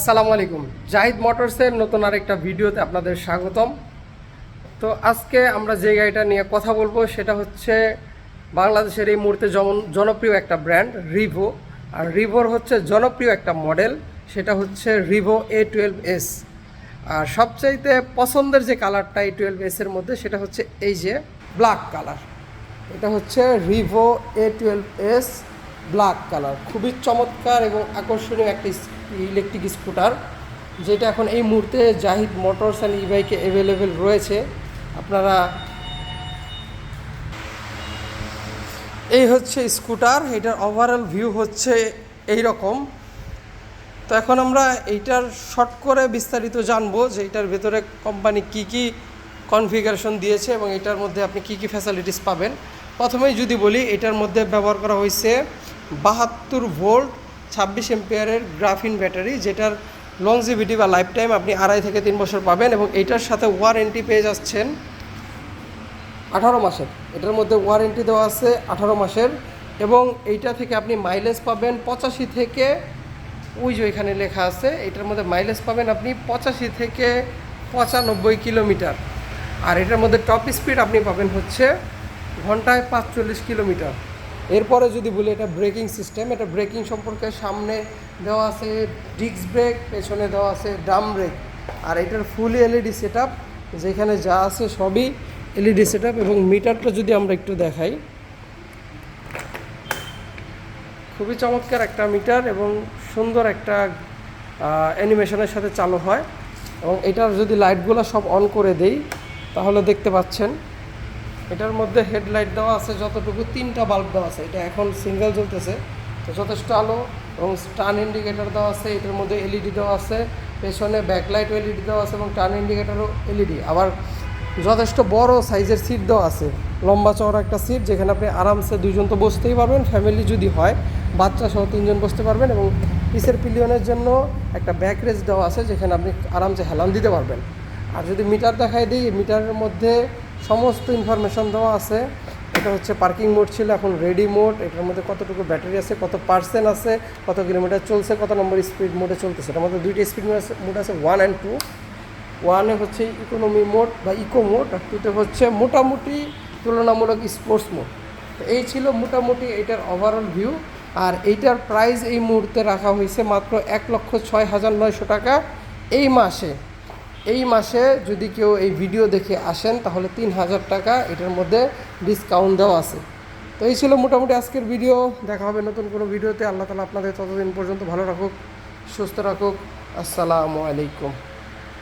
আসসালামু আলাইকুম। জাহিদ মোটরসের নতুন আরেকটা ভিডিওতে আপনাদের স্বাগতম। তো আজকে আমরা যে গাড়িটা নিয়ে কথা বলব, সেটা হচ্ছে বাংলাদেশের এই মুহূর্তে যেমন জনপ্রিয় একটা ব্র্যান্ড, রিভো। আর রিভোর হচ্ছে জনপ্রিয় একটা মডেল, সেটা হচ্ছে রিভো এ টুয়েলভ এস আর সবচাইতে পছন্দের যে কালারটা এই টুয়েলভ এসের মধ্যে, সেটা হচ্ছে এই যে ব্ল্যাক কালার। এটা হচ্ছে Revo A twelve S black colour, খুবই চমৎকার এবং আকর্ষণীয় একটি ইলেকট্রিক স্কুটার যেটা এখন এই মুহূর্তে জাহিদ মোটরস অ্যান্ড ই বাইকে অ্যাভেলেবেল রয়েছে। আপনারা এই হচ্ছে স্কুটার এটার ওভারঅল ভিউ হচ্ছে এই রকম তো এখন আমরা এইটার শর্ট করে বিস্তারিত জানব যে এটার ভেতরে কোম্পানি কি কি কনফিগারেশন দিয়েছে এবং এটার মধ্যে আপনি কি কি ফ্যাসিলিটিস পাবেন। প্রথমেই যদি বলি, এটার মধ্যে ব্যবহার করা হয়েছে বাহাত্তর ভোল্ট ছাব্বিশ এম্পিয়ারের গ্রাফিন ব্যাটারি, যেটার লংজিভিটি বা লাইফ টাইম আপনি আড়াই থেকে তিন বছর পাবেন এবং এইটার সাথে ওয়ারেন্টি পেয়ে যাচ্ছেন আঠারো মাসের। এটার মধ্যে ওয়ারেন্টি দেওয়া আছে আঠারো মাসের এবং এইটা থেকে আপনি মাইলেজ পাবেন পঁচাশি থেকে, ওই যে এখানে লেখা আছে, এটার মধ্যে মাইলেজ পাবেন আপনি পঁচাশি থেকে পঁচানব্বই কিলোমিটার। আর এটার মধ্যে টপ স্পিড আপনি পাবেন হচ্ছে ঘন্টায় পাঁচচল্লিশ কিলোমিটার। এরপরে যদি বলি এটা ব্রেকিং সিস্টেম, এটা ব্রেকিং সম্পর্কে সামনে দেওয়া আছে ডিস্ক ব্রেক, পেছনে দেওয়া আছে ড্রাম ব্রেক। আর এটার ফুলি এলইডি সেট যেখানে যা আছে সবই এলইডি সেট এবং মিটারটা যদি আমরা একটু দেখাই। খুবই চমৎকার একটা মিটার এবং সুন্দর একটা অ্যানিমেশনের সাথে চালু হয়। এবং এটার যদি লাইটগুলো সব অন করে দেই, তাহলে দেখতে পাচ্ছেন এটার মধ্যে হেডলাইট দেওয়া আছে, যতটুকু তিনটা বাল্ব দেওয়া আছে। এটা এখন সিঙ্গেল জ্বলতেছে। তো যথেষ্ট আলো এবং টার্ন ইন্ডিকেটর দেওয়া আছে, এটার মধ্যে এলইডি দেওয়া আছে, পেছনে ব্যাকলাইট এলইডি দেওয়া আছে এবং টার্ন ইন্ডিকেটরও এলইডি। আবার যথেষ্ট বড় সাইজের সিট দেওয়া আছে, লম্বা চওড়া একটা সিট যেখানে আপনি আরামসে দুজন তো বসতেই পারবেন, ফ্যামিলি যদি হয়, বাচ্চা সহ তিনজন বসতে পারবেন এবং পিসের পিলিয়নের জন্য একটা ব্যাক রেস্ট দেওয়া আছে যেখানে আপনি আরামসে হেলান দিতে পারবেন। আর যদি মিটার দেখাই দিই, মিটারের মধ্যে সমস্ত ইনফরমেশন দেওয়া আছে। এটা হচ্ছে পার্কিং মোড ছিল, এখন রেডি মোড এটার মধ্যে কতটুকু ব্যাটারি আছে, কত পার্সেন্ট আছে, কত কিলোমিটার চলছে, কত নম্বর স্পিড মোডে চলতেছে। এটার মধ্যে দুইটা স্পিড মোড আছে ওয়ান অ্যান্ড টু ওয়ানে হচ্ছে ইকোনমি মোড বা ইকো মোড আর টুতে হচ্ছে মোটামুটি তুলনামূলক স্পোর্টস মোড তো এই ছিল মোটামুটি এটার ওভারঅল ভিউ আর এইটার প্রাইস এই মুহূর্তে রাখা হয়েছে মাত্র এক লক্ষ ছয় হাজার নয়শো টাকা। এই মাসে এই মাসে যদি কেউ এই ভিডিও দেখে আসেন, তাহলে তিন হাজার টাকা এটার মধ্যে ডিসকাউন্ট দেওয়া আছে। তো এই ছিল মোটামুটি আজকের ভিডিও। দেখা হবে নতুন কোনো ভিডিওতে। আল্লাহ তালা আপনাদের ততদিন পর্যন্ত ভালো রাখুক, সুস্থ রাখুক। আসসালামু আলাইকুম।